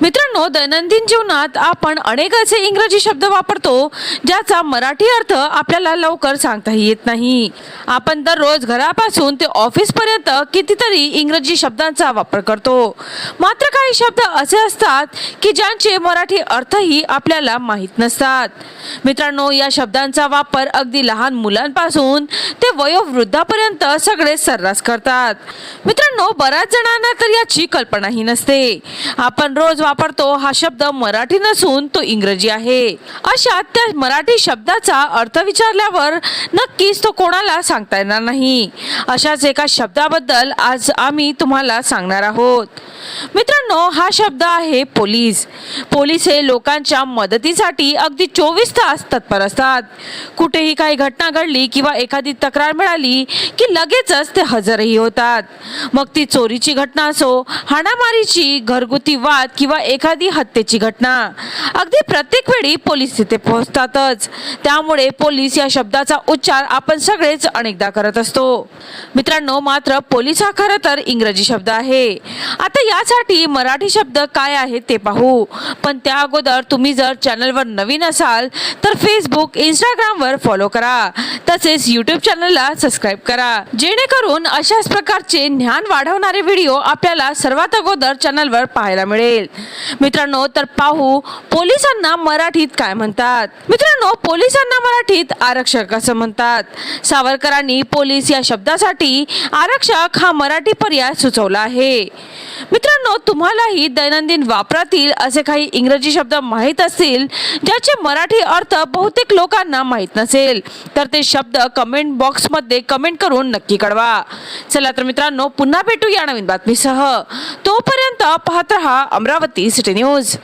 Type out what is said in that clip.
मित्रांनो दैनंदिन जीवनात आपण अनेक असे इंग्रजी शब्द वापरतो ज्याचा मराठी अर्थ आपल्याला लवकर सांगताही येत नाही. आपण दररोज घरापासून ते ऑफिसपर्यंत कितीतरी इंग्रजी शब्दांचा वापर करतो. मात्र काही शब्द असे असतात की ज्यांचे मराठी अर्थही आपल्याला माहीत नसतात. मित्रांनो या शब्दांचा वापर अगदी लहान मुलांपासून ते वयोवृद्धापर्यंत सगळे सर्रास करतात. मित्रांनो बऱ्याच जणांना तर याची कल्पनाही नसते. आपण रोज वापरतो हा शब्द मराठी नसून तो इंग्रजी आहे. अशा त्या मराठी शब्दाचा अर्थ विचारल्यावर नक्कीच तो कोणाला सांगता येणार नाही. अशाच एका शब्दाबद्दल आज आम्ही तुम्हाला सांगणार आहोत. मित्रांनो हा शब्द आहे पोलीस. पोलीस हे लोकांच्या मदतीसाठी अगदी चोवीस तास तत्पर असतात. कुठेही काही घटना घडली किंवा एखादी तक्रार मिळाली की लगेचच ते हजरही होतात. मग मग ती चोरीची घटना असो हाणामारीची घरगुती वाद किंवा एखादी हत्येची घटना. अगदी प्रत्येक वेळी पोलीस तिथे पोहोचतातच. त्यामुळे पोलीस या शब्दाचा उच्चार आपण सगळेच अनेकदा करत असतो. मित्रांनो मात्र पोलीस हा खरं तर इंग्रजी शब्द आहे. आता यासाठी मराठी शब्द काय आहे ते पाहू. पण त्या अगोदर तुम्ही जर चॅनलवर नवीन असाल तर फेसबुक इंस्टाग्रामवर फॉलो करा. तसेच यूट्यूब चॅनलला सबस्क्राईब करा. जेणेकरून अशाच प्रकारचे ज्ञान वाढवणारे व्हिडिओ आपल्याला सर्वात अगोदर चॅनलवर पाहायला मिळेल. मित्रांनो तर पाहू पोलिसांना मराठीत काय म्हणतात? मित्रांनो पोलिसांना मराठीत आरक्षक असं म्हणतात? सावरकरांनी पोलीस या शब्दासाठी आरक्षक हा मराठी पर्याय सुचवला आहे. मित्रांनो तुम्हालाही दैनंदिन वापरातील असे काही इंग्रजी शब्द माहीत असतील ज्याचे मराठी अर्थ बहुतेक लोकांना माहीत नसेल तर ते शब्द कमेंट बॉक्समध्ये कमेंट करून नक्की कळवा. चला तर मित्रांनो पुन्हा भेटू या नवीन बातमीसह. तोपर्यंत पाहत रहा अमरावती सिटी न्यूज